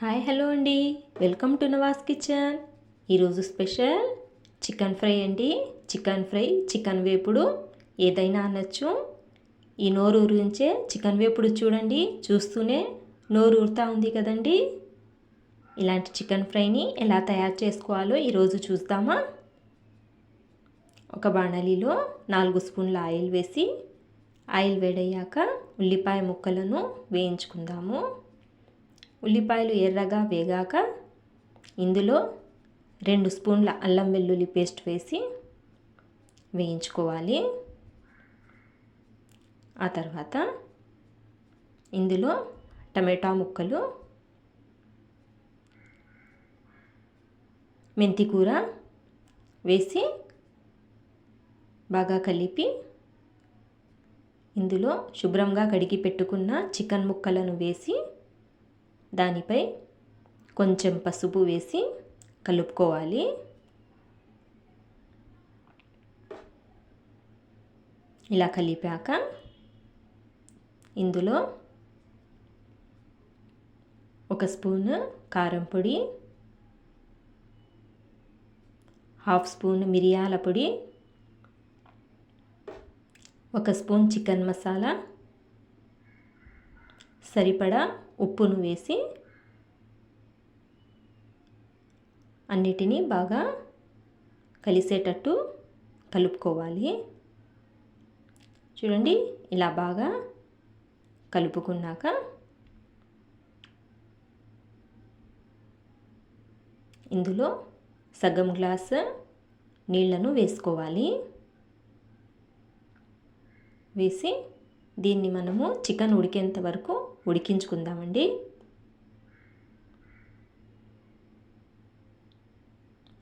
Hi hello అండి. Welcome to Navas kitchen. ఈరోజు special chicken fry అండి. చికెన్ ఫ్రై చికెన్ వేపుడు ఏదైనా అనొచ్చు. ఈ నోరు ఊరించే చికెన్ వేపుడు చూడండి. చూస్తూనే నోరు ఊరుతా ఉంది కదండి. ఇలాంటి చికెన్ ఫ్రైని ఎలా తయారు చేసుకోవాలో ఈరోజు చూద్దామా ఒక బాణలిలో నాలుగు స్పూన్ల ఆయిల్ వేసి ఆయిల్ వేడయ్యాక ఉల్లిపాయ ముక్కలను వేయించుకుందాము. ఉల్లిపాయలు ఎర్రగా వేగాక ఇందులో రెండు స్పూన్ల అల్లం వెల్లుల్లి పేస్ట్ వేసి వేయించుకోవాలి. ఆ తర్వాత ఇందులో టమాటా ముక్కలు మెంతి కూర వేసి బాగా కలిపి ఇందులో శుభ్రంగా కడిగి పెట్టుకున్న చికెన్ ముక్కలను వేసి దానిపై కొంచెం పసుపు వేసి కలుపుకోవాలి. ఇలా కలిపాక ఇందులో ఒక స్పూన్ కారం పొడి హాఫ్ స్పూన్ మిరియాల పొడి ఒక స్పూన్ చికెన్ మసాలా సరిపడా ఉప్పును వేసి అన్నిటినీ బాగా కలిసేటట్టు కలుపుకోవాలి. చూడండి ఇలా బాగా కలుపుకున్నాక ఇందులో సగం గ్లాస్ నీళ్ళను వేసుకోవాలి. వేసి దీన్ని మనము చికెన్ ఉడికేంత వరకు ఉడికించుకుందామండి.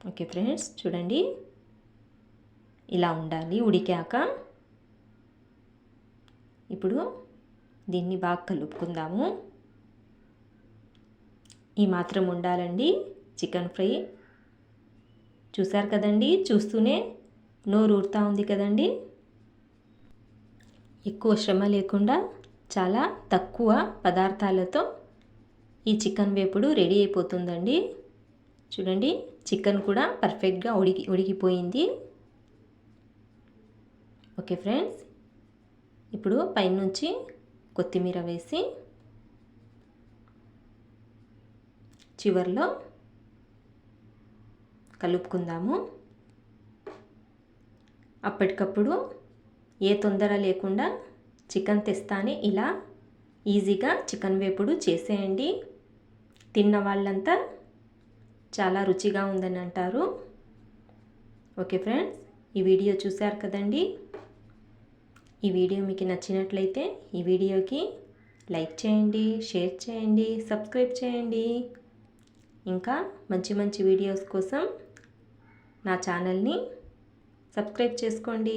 ఓకే ఫ్రెండ్స్ చూడండి. ఇలా ఉండాలి ఉడికాక. ఇప్పుడు దీన్ని బాగా కలుపుకుందాము. ఈ మాత్రం ఉండాలండి చికెన్ ఫ్రై. చూసారు కదండి చూస్తూనే నోరు ఊరుతూ ఉంది కదండి. ఎక్కువ శ్రమ లేకుండా చాలా తక్కువ పదార్థాలతో ఈ చికెన్ వేపుడు రెడీ అయిపోతుందండి. చూడండి చికెన్ కూడా పర్ఫెక్ట్గా ఉడికి ఉడికిపోయింది. ఓకే ఫ్రెండ్స్ ఇప్పుడు పైనుంచి కొత్తిమీర వేసి చివరిలో కలుపుకుందాము. అప్పటికప్పుడు ఏ తొందర లేకుండా చికెన్ తెస్తానే. ఇలా ఈజీగా చికెన్ వేపుడు చేసేయండి. తిన్న వాళ్ళంతా చాలా రుచిగా ఉందని అంటారు. ఓకే ఫ్రెండ్స్ ఈ వీడియో చూశారు కదండి? ఈ వీడియో మీకు నచ్చినట్లయితే ఈ వీడియోకి లైక్ చేయండి షేర్ చేయండి సబ్స్క్రైబ్ చేయండి. ఇంకా మంచి మంచి వీడియోస్ కోసం నా ఛానల్ని సబ్స్క్రైబ్ చేసుకోండి.